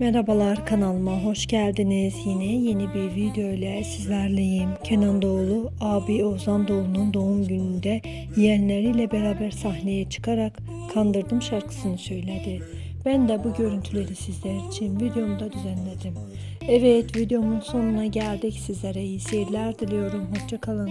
Merhabalar kanalıma hoş geldiniz. Yine yeni bir video ile sizlerleyim. Kenan Doğulu abi Ozan Doğulu'nun doğum gününde yeğenleriyle beraber sahneye çıkarak Kandırdım şarkısını söyledi. Ben de bu görüntüleri sizler için videomda düzenledim. Evet videomun sonuna geldik. Sizlere iyi seyirler diliyorum. Hoşçakalın.